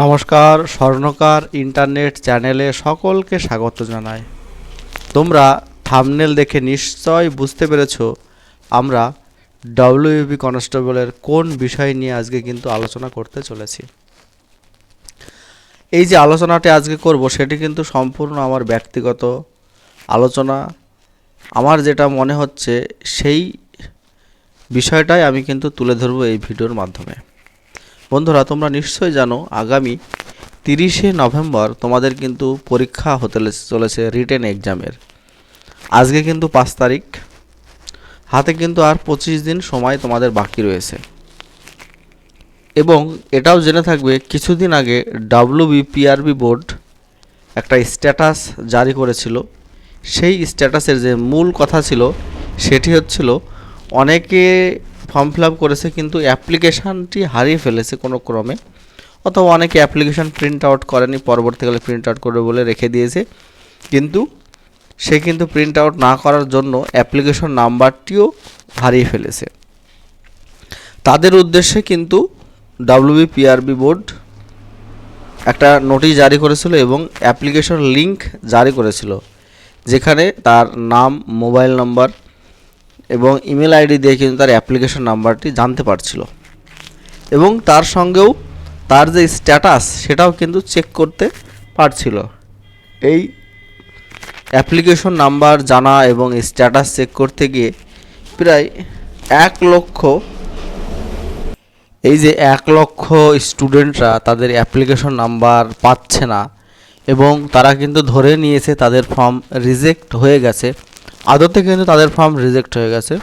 নমস্কার, স্বর্ণকার ইন্টারনেট চ্যানেলে সকলকে স্বাগত জানাই। তোমরা থামনেল দেখে নিশ্চয় বুঝতে পেরেছ আমরা ডব্লিউবি কনস্টেবলের কোন বিষয় নিয়ে আজকে কিন্তু আলোচনা করতে চলেছি। এই যে আলোচনাটি আজকে করব, সেটি কিন্তু সম্পূর্ণ আমার ব্যক্তিগত আলোচনা। আমার যেটা মনে হচ্ছে, সেই বিষয়টাই আমি কিন্তু তুলে ধরবো এই ভিডিওর মাধ্যমে। বন্ধুরা, তোমরা নিশ্চয়ই জানো, আগামী তিরিশে নভেম্বর তোমাদের কিন্তু পরীক্ষা হতে চলেছে রিটেন এক্সামের। আজকে কিন্তু পাঁচ তারিখ। হাতে কিন্তু আর পঁচিশ দিন সময় তোমাদের বাকি রয়েছে। এবং এটাও জেনে থাকবে, কিছুদিন আগে ডাব্লিউবিপিআরবি বোর্ড একটা স্ট্যাটাস জারি করেছিল। সেই স্ট্যাটাসের যে মূল কথা ছিল, সেটি হচ্ছিল, অনেকে ফর্ম ফিল আপ করেছে কিন্তু অ্যাপ্লিকেশানটি হারিয়ে ফেলেছে কোনো ক্রমে। অথবা অনেকে অ্যাপ্লিকেশান প্রিন্ট আউট করেনি পরবর্তীকালে প্রিন্ট আউট করবে বলে রেখে দিয়েছে। কিন্তু সে কিন্তু প্রিন্ট আউট না করার জন্য অ্যাপ্লিকেশন নাম্বারটিও হারিয়ে ফেলেছে। তাদের উদ্দেশ্যে কিন্তু ডাব্লিউবিপিআরবি বোর্ড একটা নোটিশ জারি করেছিল এবং অ্যাপ্লিকেশন লিংক জারি করেছিল, যেখানে তার নাম মোবাইল নাম্বার এবং ইমেল আইডি দিয়ে কিন্তু তার অ্যাপ্লিকেশন নাম্বারটি জানতে পারছিল। এবং তার সঙ্গেও তার যে স্ট্যাটাস সেটাও কিন্তু চেক করতে পারছিল। এই অ্যাপ্লিকেশন নাম্বার জানা এবং স্ট্যাটাস চেক করতে গিয়ে প্রায় এক লক্ষ এই যে এক লক্ষ স্টুডেন্টরা তাদের অ্যাপ্লিকেশন নাম্বার পাচ্ছে না এবং তারা কিন্তু ধরে নিয়েছে তাদের ফর্ম রিজেক্ট হয়ে গেছে। আদতে কিন্তু তাদের ফর্ম রিজেক্ট হয়ে গেছে।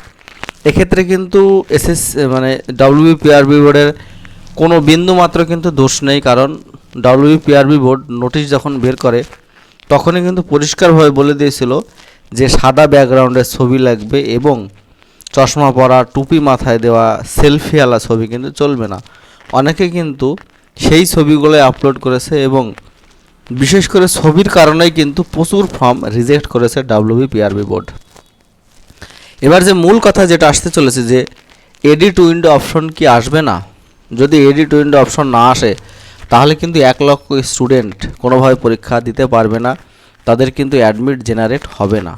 এক্ষেত্রে কিন্তু এসএস মানে ডাব্লিউবিপিআরবি বোর্ডের কোনো বিন্দু মাত্র কিন্তু দোষ নেই, কারণ ডাব্লিউবিপিআরবি বোর্ড নোটিশ যখন বের করে, তখনই কিন্তু পরিষ্কারভাবে বলে দিয়েছিল যে সাদা ব্যাকগ্রাউন্ডের ছবি লাগবে এবং চশমা পরা, টুপি মাথায় দেওয়া সেলফিওয়ালা ছবি কিন্তু চলবে না। অনেকে কিন্তু সেই ছবিগুলো আপলোড করেছে এবং বিশেষ করে ছবির কারণেই কিন্তু প্রচুর ফর্ম রিজেক্ট করেছে ডাব্লিউবিপিআরবি বোর্ড এবার যে মূল কথা যেটা আসতে চলেছে যে এডিট উইন্ডো অপশন কি আসবে না? যদি এডিট উইন্ডো অপশন না আসে, তাহলে কিন্তু এক লক্ষ স্টুডেন্ট কোনোভাবে পরীক্ষা দিতে পারবে না, তাদের কিন্তু অ্যাডমিট জেনারেট হবে না।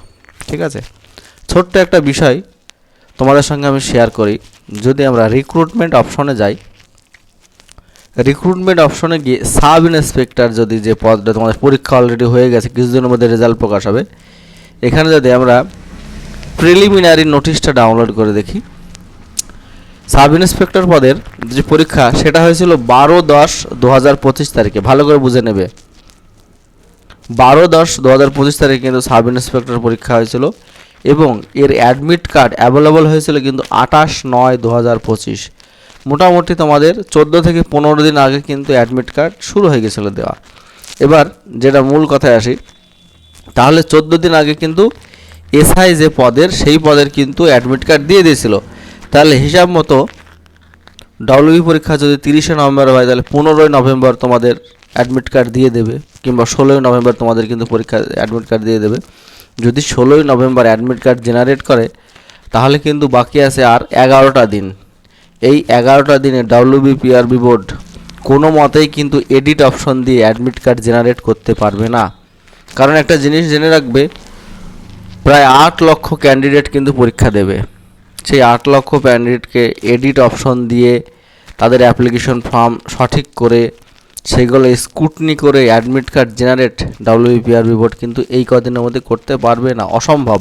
ঠিক আছে? ছোট্ট একটা বিষয় তোমাদের সঙ্গে আমি শেয়ার করি। যদি আমরা রিক্রুটমেন্ট অপশনে যাই রিক্রুটমেন্ট অপশনে গিয়ে সাব ইন্সপেক্টর যদি যে পদটা তোমাদের পরীক্ষা অলরেডি হয়ে গেছে, কিছুদিনের মধ্যে রেজাল্ট প্রকাশ হবে, এখানে যদি আমরা প্রিলিমিনারি নোটিশটা ডাউনলোড করে দেখি সাব ইন্সপেক্টর পদের যে পরীক্ষা, সেটা হয়েছিল বারো দশ দু হাজার পঁচিশ তারিখে, ভালো করে বুঝে নেবে। বারো দশ দু হাজার পঁচিশ তারিখে কিন্তু সাব ইন্সপেক্টর পরীক্ষা হয়েছিল এবং এর অ্যাডমিট কার্ড অ্যাভেলেবল হয়েছিল কিন্তু আঠাশ নয় দু হাজার পঁচিশ। মোটামুটি তোমাদের চোদ্দ থেকে পনেরো দিন আগে কিন্তু অ্যাডমিট কার্ড শুরু হয়ে গেছিল দেওয়া। এবার যেটা মূল কথায় আসি, তাহলে চোদ্দ দিন আগে কিন্তু এসআই যে পদের, সেই পদের কিন্তু অ্যাডমিট কার্ড দিয়ে দিয়েছিল। তাহলে হিসাব মতো ডব্লিউবি পরীক্ষা যদি তিরিশে নভেম্বর হয়, তাহলে পনেরোই নভেম্বর তোমাদের অ্যাডমিট কার্ড দিয়ে দেবে, কিংবা ষোলোই নভেম্বর তোমাদের কিন্তু পরীক্ষা অ্যাডমিট কার্ড দিয়ে দেবে। যদি ষোলোই নভেম্বর অ্যাডমিট কার্ড জেনারেট করে, তাহলে কিন্তু বাকি আছে আর এগারোটা দিন। এই এগারোটা দিনে ডাব্লিউবিপিআরবি বোর্ড কোনো মতেই কিন্তু এডিট অপশন দিয়ে অ্যাডমিট কার্ড জেনারেট করতে পারবে না। কারণ একটা জিনিস জেনে রাখবে, প্রায় আট লক্ষ ক্যান্ডিডেট কিন্তু পরীক্ষা দেবে। সেই আট লক্ষ ক্যান্ডিডেটকে এডিট অপশন দিয়ে তাদের অ্যাপ্লিকেশন ফর্ম সঠিক করে সেগুলো স্কুটনি করে admit card generate WBPRB board কিন্তু এই কদিনের মধ্যে করতে পারবে না। অসম্ভব।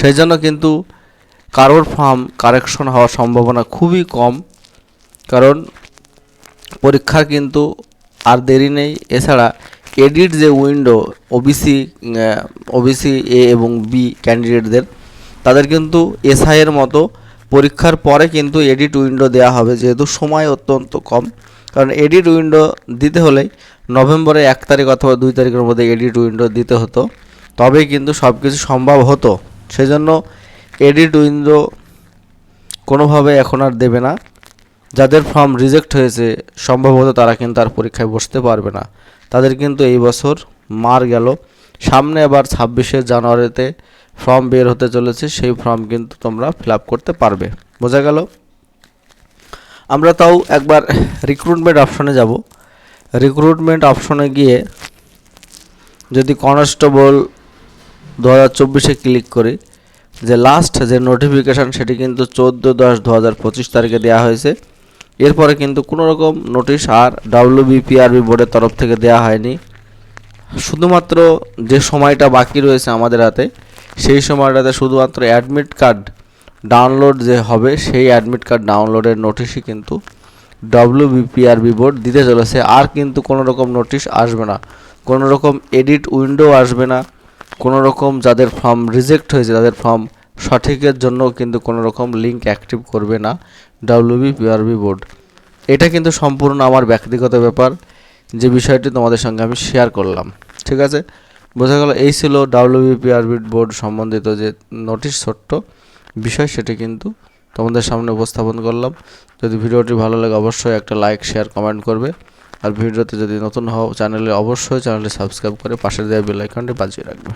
সেই জন্য কিন্তু কারোর ফার্ম কারেকশন হওয়ার সম্ভাবনা খুবই কম। কারণ পরীক্ষার কিন্তু আর দেরি নেই। এছাড়া এডিট যে উইন্ডো ওবিসি ওবিসি এ এবং বি ক্যান্ডিডেটদের তাদের কিন্তু এসআই এর মতো পরীক্ষার পরে কিন্তু এডিট উইন্ডো দেওয়া হবে, যেহেতু সময় অত্যন্ত কম। কারণ এডিট উইন্ডো দিতে হলে নভেম্বরের এক তারিখ অথবা দুই তারিখের মধ্যে এডিট উইন্ডো দিতে হতো। তবেই কিন্তু সব কিছু সম্ভব হতো। সেজন্য এডিট উইন্ডো কোনোভাবে এখন আর দেবে না। যাদের ফর্ম রিজেক্ট হয়েছে, সম্ভবত তারা কিন্তু আর পরীক্ষায় বসতে পারবে না। তাদের কিন্তু এই বছর মার গেল। সামনে আবার ছাব্বিশে জানুয়ারিতে ফর্ম বের হতে চলেছে, সেই ফর্ম কিন্তু তোমরা ফিল করতে পারবে। বোঝা গেল? আমরা তাও একবার রিক্রুটমেন্ট অপশনে যাব। রিক্রুটমেন্ট অপশনে গিয়ে যদি কনস্টেবল দু হাজার চব্বিশে ক্লিক করি যে লাস্ট যে নোটিফিকেশান সেটি কিন্তু চোদ্দ দশ দু হাজার পঁচিশ তারিখে দেওয়া হয়েছে। এরপরে কিন্তু কোনো রকম নোটিশ আর ডাব্লিউবিপিআরবি বোর্ডের তরফ থেকে দেওয়া হয়নি। শুধুমাত্র যে সময়টা বাকি রয়েছে আমাদের হাতে, সেই সময়টাতে শুধুমাত্র অ্যাডমিট কার্ড ডাউনলোড যে হবে, সেই অ্যাডমিট কার্ড ডাউনলোডের নোটিশই কিন্তু ডব্লিউবিপিআরবি বোর্ড দিতে চলেছে। আর কিন্তু কোনো রকম নোটিশ আসবে না। কোনো রকম এডিট উইন্ডো আসবে না। কোনো রকম যাদের ফর্ম রিজেক্ট হয়েছে, তাদের ফর্ম সঠিকের জন্য কিন্তু কোনো রকম লিঙ্ক অ্যাক্টিভ করবে না ডাব্লিউবিপিআরবি বোর্ড। এটা কিন্তু সম্পূর্ণ আমার ব্যক্তিগত ব্যাপার, যে বিষয়টি তোমাদের সঙ্গে আমি শেয়ার করলাম, ঠিক আছে? বোঝা গেল, এই ছিল ডাব্লিউবি পিআরবি বোর্ড সম্বন্ধিত যে নোটিশ ছোট্ট বিষয়, সেটি কিন্তু তোমাদের সামনে উপস্থাপন করলাম। যদি ভিডিওটি ভালো লাগে, অবশ্যই একটা লাইক শেয়ার কমেন্ট করবে। আর ভিডিওতে যদি নতুন হও চ্যানেলে অবশ্যই চ্যানেলটি সাবস্ক্রাইব করে পাশে দেওয়া বেল আইকনটি বাজিয়ে রাখবে।